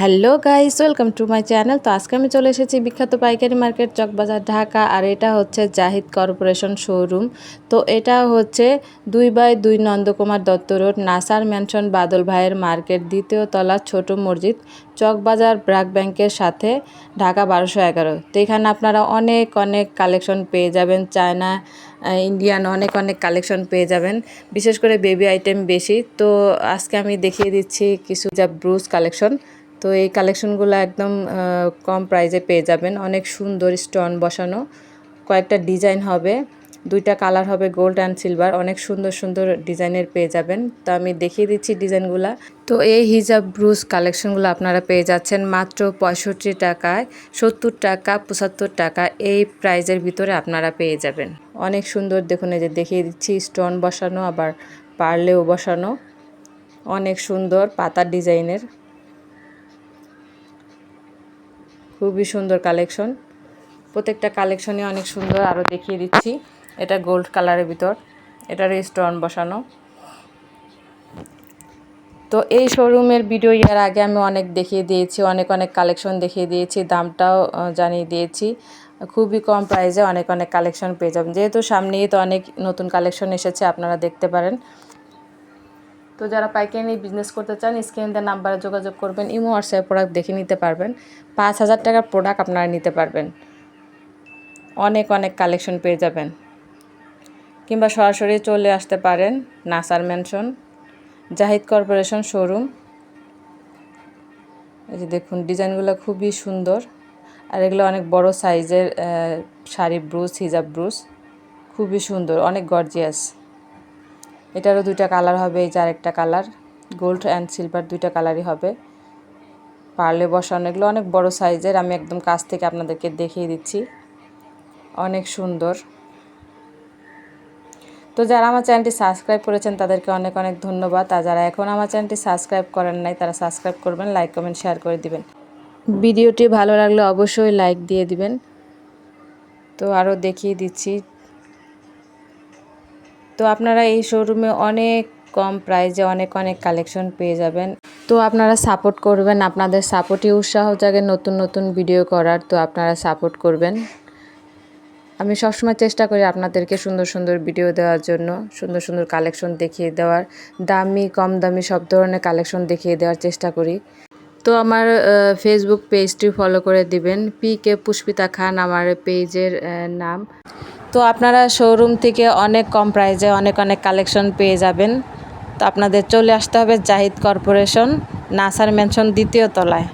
Hello guys, welcome to my channel. তো আজকে আমি চলে এসেছি বিখ্যাত পাইকারি মার্কেট চকবাজার ঢাকা, আর এটা হচ্ছে জাহিদ কর্পোরেশন শোরুম। তো এটা হচ্ছে দুই বাই দুই নন্দকুমার দত্ত রোড, নাসার ম্যানশন বাদল ভাইয়ের মার্কেট, দ্বিতীয় তলা ছোট মসজিদ, চকবাজার ব্রাক ব্যাংকের সাথে ঢাকা বারোশো এগারো। তো এখানে আপনারা অনেক অনেক কালেকশন পেয়ে যাবেন, চায়না ইন্ডিয়ান অনেক অনেক কালেকশন পেয়ে যাবেন, বিশেষ করে বেবি আইটেম বেশি। তো আজকে আমি দেখিয়ে দিচ্ছি কিছু যা ব্রুজ কালেকশন। তো এই কালেকশনগুলো একদম কম প্রাইজে পেয়ে যাবেন। অনেক সুন্দর স্টোন বসানো। কয়েকটা ডিজাইন হবে। দুইটা কালার হবে গোল্ড অ্যান্ড সিলভার অনেক সুন্দর সুন্দর ডিজাইনের পেয়ে যাবেন। তো আমি দেখিয়ে দিচ্ছি ডিজাইনগুলো তো এই হিজাব ব্রুজ কালেকশনগুলো আপনারা পেয়ে যাচ্ছেন মাত্র পঁয়ষট্টি টাকায়, সত্তর টাকা, পঁচাত্তর টাকা এই প্রাইজের ভিতরে আপনারা পেয়ে যাবেন। অনেক সুন্দর দেখুন, এই যে দেখিয়ে দিচ্ছি স্টোন বসানো, আবার পার্লেও বসানো। অনেক সুন্দর পাতার ডিজাইনের খুবই সুন্দর কালেকশন। প্রত্যেকটা কালেকশনই অনেক সুন্দর আরও দেখিয়ে দিচ্ছি। এটা গোল্ড কালারের ভিতর, এটার স্টোন বসানো। তো এই শোরুমের ভিডিও ইয়ার আগে আমি অনেক দেখিয়ে দিয়েছি, অনেক অনেক কালেকশন দেখিয়ে দিয়েছি, দামটাও জানিয়ে দিয়েছি। খুবই কম প্রাইসে অনেক অনেক কালেকশন পেয়ে যাবেন। যেহেতু সামনেই তো অনেক নতুন কালেকশন এসেছে, আপনারা দেখতে পারেন। তো যারা পাইকারি বিজনেস করতে চান, স্ক্রিন দেওয়ার নাম্বারে যোগাযোগ করবেন, ইমো, হোয়াটসঅ্যাপ প্রোডাক্ট দেখে নিতে পারবেন। পাঁচ হাজার টাকার প্রোডাক্ট আপনারা নিতে পারবেন। অনেক অনেক কালেকশন পেয়ে যাবেন। কিংবা সরাসরি চলে আসতে পারেন নাসার ম্যানশন জাহিদ কর্পোরেশন শোরুম এই যে দেখুন, ডিজাইনগুলো খুবই সুন্দর। আর এগুলো অনেক বড় সাইজের শাড়ি ব্রুজ হিজাব ব্রুজ খুবই সুন্দর, অনেক গর্জিয়াস এটারও দুইটা কালার হবে, এই যে আরেকটা কালার। গোল্ড অ্যান্ড সিলভার দুইটা কালারই হবে। পারলে বসানো, এগুলো অনেক বড় সাইজের আমি একদম কাছ থেকে আপনাদেরকে দেখিয়ে দিচ্ছি। অনেক সুন্দর। তো যারা আমার চ্যানেলটি সাবস্ক্রাইব করেছেন, তাদেরকে অনেক অনেক ধন্যবাদ। আর যারা এখন আমার চ্যানেলটি সাবস্ক্রাইব করেন নাই, তারা সাবস্ক্রাইব করবেন লাইক কমেন্ট শেয়ার করে দিবেন। ভিডিওটি ভালো লাগলে অবশ্যই লাইক দিয়ে দিবেন। তো আরও দেখিয়ে দিচ্ছি। তো আপনারা এই শোরুমে অনেক কম প্রাইজে অনেক অনেক কালেকশন পেয়ে যাবেন। তো আপনারা সাপোর্ট করবেন, আপনাদের সাপোর্টই উৎসাহ জাগে নতুন নতুন ভিডিও করার, তো আপনারা সাপোর্ট করবেন। আমি সবসময় চেষ্টা করি আপনাদেরকে সুন্দর সুন্দর ভিডিও দেওয়ার জন্য, সুন্দর সুন্দর কালেকশন দেখিয়ে দেওয়ার। দামি, কম দামি, সব ধরনের কালেকশন দেখিয়ে দেওয়ার চেষ্টা করি। তো আমার ফেসবুক পেজটি ফলো করে দিবেন। পি কে পুষ্পিতা খান আমার পেজের নাম। তো আপনারা শোরুম থেকে অনেক কম প্রাইজে অনেক অনেক কালেকশন পেয়ে যাবেন। তো আপনাদের চলে আসতে হবে জাহিদ কর্পোরেশন, নাসার ম্যানশন দ্বিতীয় তলায়।